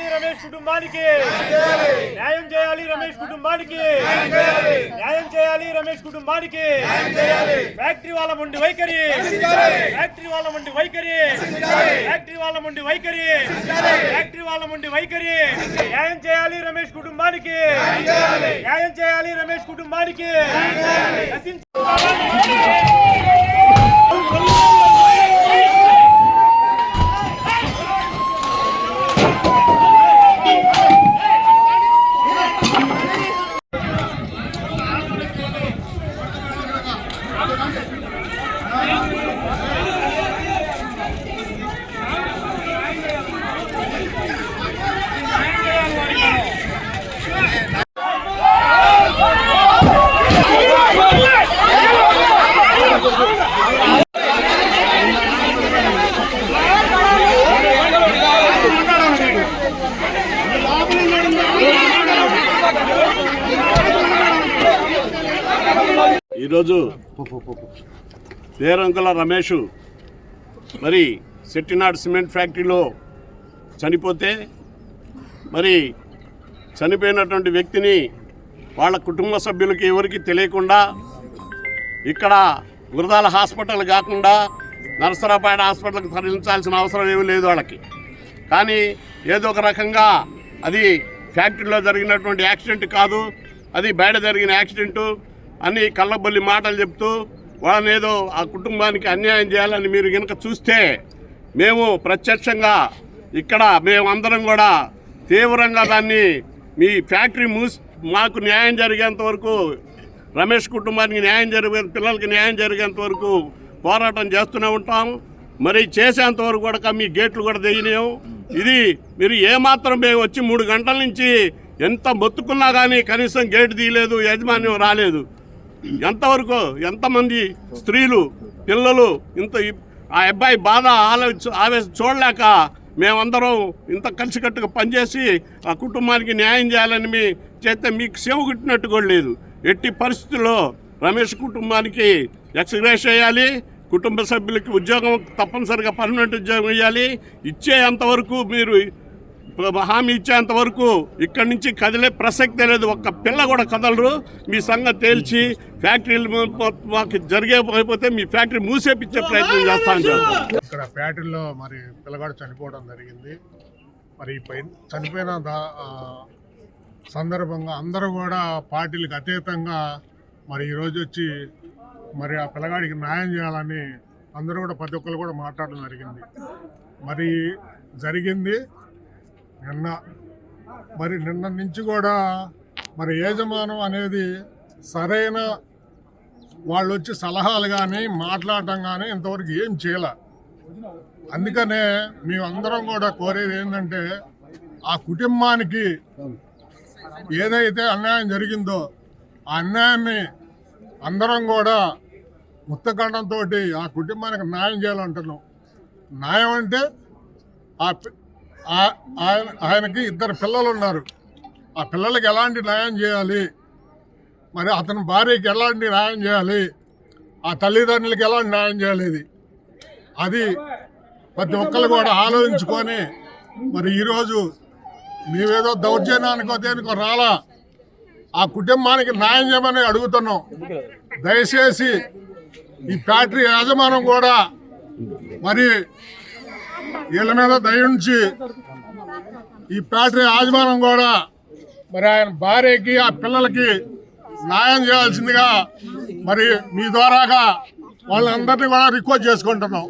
చేయాలి రమేష్ కుటుంబానికి. న్యాయం చేయాలి రమేష్ కుటుంబానికి. న్యాయం చేయాలి రమేష్ కుటుంబానికి. ఫ్యాక్టరీ వాళ్ళ ముండి వైఖరి. ఫ్యాక్టరీ వాళ్ళ ముండి వైఖరి. ఫ్యాక్టరీ వాళ్ళ ముండి వైఖరి. ఫ్యాక్టరీ వాళ్ళ ముండి వైఖరి. న్యాయం చేయాలి రమేష్ కుటుంబానికి. న్యాయం చేయాలి రమేష్ కుటుంబానికి. ఈరోజు దేరంకుల రమేష్ మరి సెట్టినాడు సిమెంట్ ఫ్యాక్టరీలో చనిపోతే మరి చనిపోయినటువంటి వ్యక్తిని వాళ్ళ కుటుంబ సభ్యులకి ఎవరికి తెలియకుండా ఇక్కడ గురదాల హాస్పిటల్ కాకుండా నరసరాపాడ హాస్పిటల్కి తరలించాల్సిన అవసరం ఏమీ లేదు వాళ్ళకి. కానీ ఏదో ఒక రకంగా అది ఫ్యాక్టరీలో జరిగినటువంటి యాక్సిడెంట్ కాదు అది బయట జరిగిన యాక్సిడెంటు. అని కళ్ళబొల్లి మాటలు చెప్తూ వాళ్ళని ఏదో ఆ కుటుంబానికి అన్యాయం చేయాలని మీరు కనుక చూస్తే మేము ప్రత్యక్షంగా ఇక్కడ మేమందరం కూడా తీవ్రంగా దాన్ని మీ ఫ్యాక్టరీ మూసి మాకు న్యాయం జరిగేంత వరకు రమేష్ కుటుంబానికి న్యాయం జరిగే పిల్లలకి న్యాయం జరిగేంత వరకు పోరాటం చేస్తూనే ఉంటాం. మరి చేసేంత వరకు కూడా మీ గేట్లు కూడా తెగినాం ఇది మీరు ఏమాత్రం మేము వచ్చి మూడు గంటల నుంచి ఎంత మొత్తుకున్నా కానీ కనీసం గేటు తీయలేదు యాజమాన్యం రాలేదు. ఎంతవరకు ఎంతమంది స్త్రీలు పిల్లలు ఇంత ఆ అబ్బాయి బాధ ఆలోచి ఆవేశం చూడలేక మేమందరం ఇంత కలిసికట్టుగా పనిచేసి ఆ కుటుంబానికి న్యాయం చేయాలని మీ చేస్తే మీకు సేవ కుట్టినట్టు కూడా లేదు. ఎట్టి పరిస్థితుల్లో రమేష్ కుటుంబానికి ఎక్స్గ్రేస్ చేయాలి కుటుంబ సభ్యులకి ఉద్యోగం తప్పనిసరిగా పర్మనెంట్ ఉద్యోగం ఇవ్వాలి. ఇచ్చేంతవరకు మీరు హామీ ఇచ్చేంత వరకు ఇక్కడి నుంచి కదిలే ప్రసక్తే లేదు. ఒక్క పిల్ల కూడా కదలరు. మీ సంగతి తేల్చి ఫ్యాక్టరీలు మాకు జరిగే అయిపోతే మీ ఫ్యాక్టరీ మూసేపించే ప్రయత్నం చేస్తాను ఇక్కడ ఫ్యాక్టరీలో మరి పిల్లగాడు చనిపోవడం జరిగింది. మరి ఈ చనిపోయిన సందర్భంగా అందరూ కూడా పార్టీలకు అతీతంగా మరి ఈరోజు వచ్చి మరి ఆ పిల్లగాడికి న్యాయం చేయాలని అందరూ కూడా ప్రతి ఒక్కరు కూడా మాట్లాడడం జరిగింది. మరి జరిగింది. నిన్న. మరి నిన్న నుంచి కూడా మరి యజమానం అనేది సరైన వాళ్ళు వచ్చి సలహాలు కానీ మాట్లాడటం కానీ ఇంతవరకు ఏం చేయలే. అందుకనే మేమందరం కూడా కోరేది ఏంటంటే ఆ కుటుంబానికి ఏదైతే అన్యాయం జరిగిందో ఆ అన్యాయాన్ని అందరం కూడా ముత్తకండంతో ఆ కుటుంబానికి న్యాయం చేయాలంటున్నాం. న్యాయం అంటే ఆ ఆ- ఆయన ఆయనకి ఇద్దరు పిల్లలు ఉన్నారు ఆ పిల్లలకి ఎలాంటి న్యాయం చేయాలి? మరి అతని భార్యకి ఎలాంటి న్యాయం చేయాలి? ఆ తల్లిదండ్రులకి ఎలాంటి న్యాయం చేయాలి ఇది? అది ప్రతి ఒక్కరు కూడా ఆలోచించుకొని మరి ఈరోజు నీవేదో దౌర్జన్యానికో దేనికో రాలా? ఆ కుటుంబానికి న్యాయం చేయమని అడుగుతున్నాం. దయచేసి ఈ ఫ్యాక్టరీ యాజమానం కూడా మరి వీళ్ళ మీద దయించి ఈ ఫ్యాక్టరీ యాజమానం కూడా మరి ఆయన భార్యకి ఆ పిల్లలకి న్యాయం చేయాల్సిందిగా మరి మీ ద్వారాగా వాళ్ళందరినీ కూడా రిక్వెస్ట్ చేసుకుంటున్నాం.